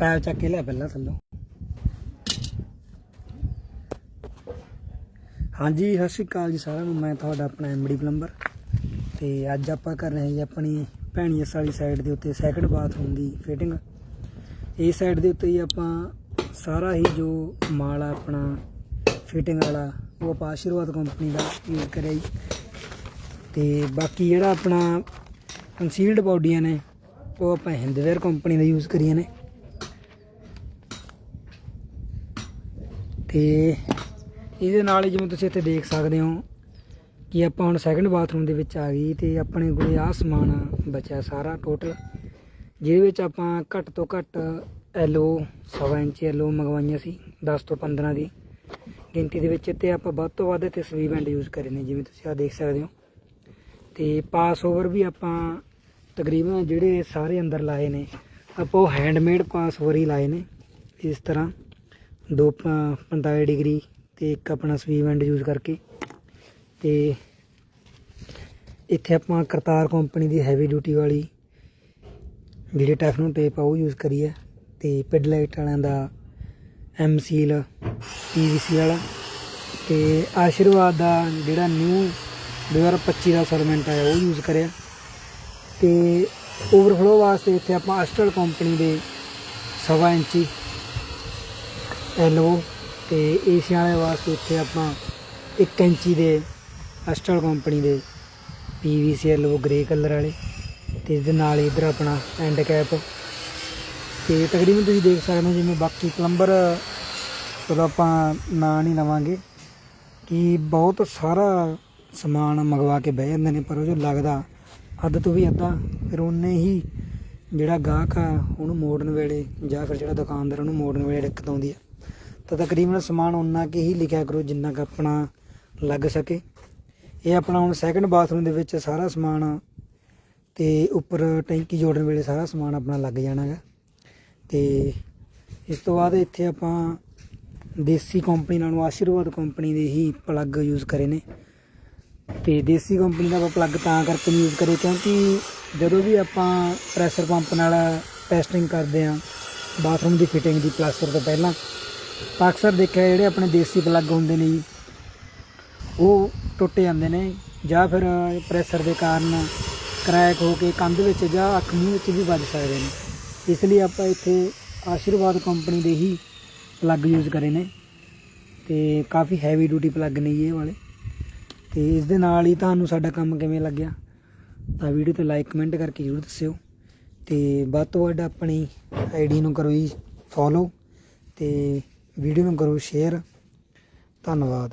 ਪੈਪ ਚੱਕ ਕੇ ਲੈ ਪਹਿਲਾਂ ਥੱਲੋਂ। ਹਾਂਜੀ, ਸਤਿ ਸ਼੍ਰੀ ਅਕਾਲ ਜੀ ਸਾਰਿਆਂ ਨੂੰ। ਮੈਂ ਤੁਹਾਡਾ ਆਪਣਾ ਐਮਡੀ ਪਲੰਬਰ। ਤੇ ਅੱਜ ਆਪਾਂ ਕਰ ਰਹੇ ਹਾਂ ਜੀ ਆਪਣੀ ਭੈਣੀਐਸ ਵਾਲੀ ਸਾਈਡ ਦੇ ਉੱਤੇ ਸੈਕੰਡ ਬਾਥਰੂਮ ਦੀ ਫਿਟਿੰਗ ਇਸ ਸਾਈਡ ਦੇ ਉੱਤੇ ਹੀ ਆਪਾਂ ਸਾਰਾ ਹੀ ਜੋ ਮਾਲ ਆ, ਆਪਣਾ ਫਿਟਿੰਗ ਵਾਲਾ, ਉਹ ਆਪਾਂ ਆਸ਼ੀਰਵਾਦ ਕੰਪਨੀ ਦਾ ਯੂਜ਼ ਕਰਿਆ ਜੀ। ਤੇ ਬਾਕੀ ਜਿਹੜਾ ਆਪਣਾ ਕੰਸੀਲਡ ਬਾਡੀਆਂ ਨੇ, ਉਹ ਆਪਾਂ ਹਿੰਦਵੇਅਰ ਕੰਪਨੀ ਦਾ ਯੂਜ਼ ਕਰੀਆਂ ਨੇ। ਤੇ ਇਹਦੇ ਨਾਲ ਹੀ ਜਿਵੇਂ ਤੁਸੀਂ ਇੱਥੇ ਦੇਖ ਸਕਦੇ ਹੋ ਕਿ ਆਪਾਂ ਹੁਣ ਸੈਕੰਡ ਬਾਥਰੂਮ ਦੇ ਵਿੱਚ ਆ ਗਈ ਤੇ ਆਪਣੇ ਕੋਲੇ ਆਹ ਸਮਾਨ ਬਚਿਆ ਸਾਰਾ ਟੋਟਲ ਜਿਹਦੇ ਵਿੱਚ ਆਪਾਂ ਘੱਟ ਤੋਂ ਘੱਟ ਐਲਓ ਸਵਾ ਇੰਚ ਐਲਓ ਮੰਗਵਾਈਆਂ ਸੀ 10 ਤੋਂ 15 ਦੀ ਗਿਣਤੀ ਦੇ ਵਿੱਚ ਤੇ ਆਪਾਂ ਵੱਧ ਤੋਂ ਵੱਧ ਤੇ ਸਵੀ ਬੈਂਡ ਯੂਜ਼ ਕਰੇ ਨੇ, ਜਿਵੇਂ ਤੁਸੀਂ ਆ ਦੇਖ ਸਕਦੇ ਹੋ। ਤੇ ਪਾਸ ਓਵਰ ਵੀ ਆਪਾਂ ਤਕਰੀਬਨ ਜਿਹੜੇ ਸਾਰੇ ਅੰਦਰ ਲਾਏ ਨੇ, ਆਪਾਂ ਉਹ ਹੈਂਡਮੇਡ ਪਾਸ ਓਵਰ ਹੀ ਲਾਏ ਨੇ ਇਸ ਤਰ੍ਹਾਂ। ਦੋ ਪ- 45 ਡਿਗਰੀ ਤੇ ਇੱਕ ਆਪਣਾ ਸਵੀ ਬੈਂਡ ਯੂਜ਼ ਕਰਕੇ ਤੇ ਇੱਥੇ ਆਪਾਂ ਕਰਤਾਰ ਕੰਪਨੀ ਦੀ ਹੈਵੀ ਡਿਊਟੀ ਵਾਲੀ ਜਿਹੜੀ ਟੈਫਨੋ ਟੇਪ ਆ ਉਹ ਯੂਜ਼ ਕਰੀ ਹੈ ਤੇ ਪਿਡਲਾਈਟ ਵਾਲਿਆਂ ਦਾ ਐਮ ਸੀਲ ਪੀਵੀਸੀ ਵਾਲਾ ਤੇ ਆਸ਼ੀਰਵਾਦ ਦਾ ਜਿਹੜਾ ਨਿਊ 2025 ਦਾ ਸਰਮੈਂਟ ਆਇਆ ਉਹ ਯੂਜ਼ ਕਰਿਆ ਤੇ ਓਵਰਫਲੋ ਵਾਸਤੇ ਇੱਥੇ ਆਪਾਂ ਅਸਟਲ ਕੰਪਨੀ ਦੇ ਸਵਾ ਇੰਚੀ ਐਲਓ ਤੇ ਏਸੀਆਂ ਵਾਲੇ ਵਾਸਤੇ ਉੱਥੇ ਆਪਾਂ 1 ਇੰਚੀ ਦੇ ਅਸਟਲ ਕੰਪਨੀ ਦੇ ਪੀਵੀਸੀ ਐਲਓ ਗ੍ਰੇ ਕਲਰ ਵਾਲੇ ਤੇ ਇਸ ਦੇ ਨਾਲ ਹੀ ਇੱਧਰ ਆਪਣਾ ਐਂਡ ਕੈਪ ਤੇ ਤਕਰੀਬਨ ਤੁਸੀਂ ਦੇਖ ਸਕਦੇ ਹੋ ਜਿਵੇਂ ਬਾਕੀ ਪਲੰਬਰ ਚਲੋ ਆਪਾਂ ਨਾਂ ਨਹੀਂ ਲਵਾਂਗੇ ਕਿ ਬਹੁਤ ਸਾਰਾ ਸਮਾਨ ਮੰਗਵਾ ਕੇ ਬਹਿ ਜਾਂਦੇ ਨੇ, ਪਰ ਉਹ ਜੋ ਲੱਗਦਾ ਅੱਧ ਤੋਂ ਵੀ ਅੱਧਾ, ਫਿਰ ਉਹਨੇ ਹੀ ਜਿਹੜਾ ਗਾਹਕ ਆ, ਉਹਨੂੰ ਮੋੜਨ ਵੇਲੇ ਜਾਂ ਫਿਰ ਜਿਹੜਾ ਦੁਕਾਨਦਾਰ ਉਹਨੂੰ ਮੋੜਨ ਵੇਲੇ ਦਿੱਕਤ ਆਉਂਦੀ ਆ। ਤਾਂ ਤਕਰੀਬਨ ਸਮਾਨ ਉਨਾ ਕੇ ਹੀ ਲਿਖਿਆ ਕਰੋ ਜਿੰਨਾ ਕੁ ਆਪਣਾ ਲੱਗ ਸਕੇ। ਇਹ ਆਪਣਾ ਹੁਣ ਸੈਕੰਡ ਬਾਥਰੂਮ ਦੇ ਵਿੱਚ ਸਾਰਾ ਸਮਾਨ ਤੇ ਉੱਪਰ ਟੈਂਕੀ ਜੋੜਨ ਵੇਲੇ ਸਾਰਾ ਸਮਾਨ ਆਪਣਾ ਲੱਗ ਜਾਣਾ ਹੈਗਾ। ਤੇ ਇਸ ਤੋਂ ਬਾਅਦ ਇੱਥੇ ਆਪਾਂ ਦੇਸੀ ਕੰਪਨੀ ਨਾਲੋਂ ਆਸ਼ੀਰਵਾਦ ਕੰਪਨੀ ਦੇ ਹੀ ਪਲੱਗ ਯੂਜ਼ ਕਰੇ ਨੇ। ਤੇ ਦੇਸੀ ਕੰਪਨੀ ਦਾ ਆਪਾਂ ਪਲੱਗ ਤਾਂ ਕਰਕੇ ਯੂਜ਼ ਕਰੇ ਕਿਉਂਕਿ ਜਦੋਂ ਵੀ ਆਪਾਂ ਪ੍ਰੈਸ਼ਰ ਪੰਪ ਨਾਲ ਟੈਸਟਿੰਗ ਕਰਦੇ ਆ ਬਾਥਰੂਮ ਦੀ ਫਿਟਿੰਗ ਦੀ ਪਲਾਸਟਰ ਤੋਂ ਪਹਿਲਾਂ ਤਾਂ ਅਕਸਰ ਦੇਖਿਆ ਜਿਹੜੇ ਆਪਣੇ ਦੇਸੀ ਪਲੱਗ ਹੁੰਦੇ ਨੇ ਜੀ, ਉਹ ਟੁੱਟ ਜਾਂਦੇ ਨੇ ਜਾਂ ਫਿਰ ਪ੍ਰੈਸ਼ਰ ਦੇ ਕਾਰਨ ਕਰੈਕ ਹੋ ਕੇ ਕੰਧ ਵਿੱਚ ਜਾਂ ਅੱਖ ਮੂੰਹ ਵਿੱਚ ਵੀ ਵੱਜ ਸਕਦੇ ਨੇ। ਇਸ ਲਈ ਆਪਾਂ ਇੱਥੇ ਆਸ਼ੀਰਵਾਦ ਕੰਪਨੀ ਦੇ ਹੀ ਪਲੱਗ ਯੂਜ਼ ਕਰੇ ਨੇ ਤੇ ਕਾਫੀ ਹੈਵੀ ਡਿਊਟੀ ਪਲੱਗ ਨੇ ਜੀ ਇਹ ਵਾਲੇ। ਤੇ ਇਸ ਦੇ ਨਾਲ ਹੀ ਤੁਹਾਨੂੰ ਸਾਡਾ ਕੰਮ ਕਿਵੇਂ ਲੱਗਿਆ, ਤਾਂ ਵੀਡੀਓ ਤੇ ਲਾਈਕ ਕਮੈਂਟ ਕਰਕੇ ਜ਼ਰੂਰ ਦੱਸਿਓ। ਤੇ ਵੱਧ ਤੋਂ ਵੱਧ ਆਪਣੀ ਆਈਡੀ ਨੂੰ ਕਰੋ ਜੀ ਫੋਲੋ ਤੇ ਵੀਡੀਓ ਨੂੰ ਕਰੋ ਸ਼ੇਅਰ। ਧੰਨਵਾਦ।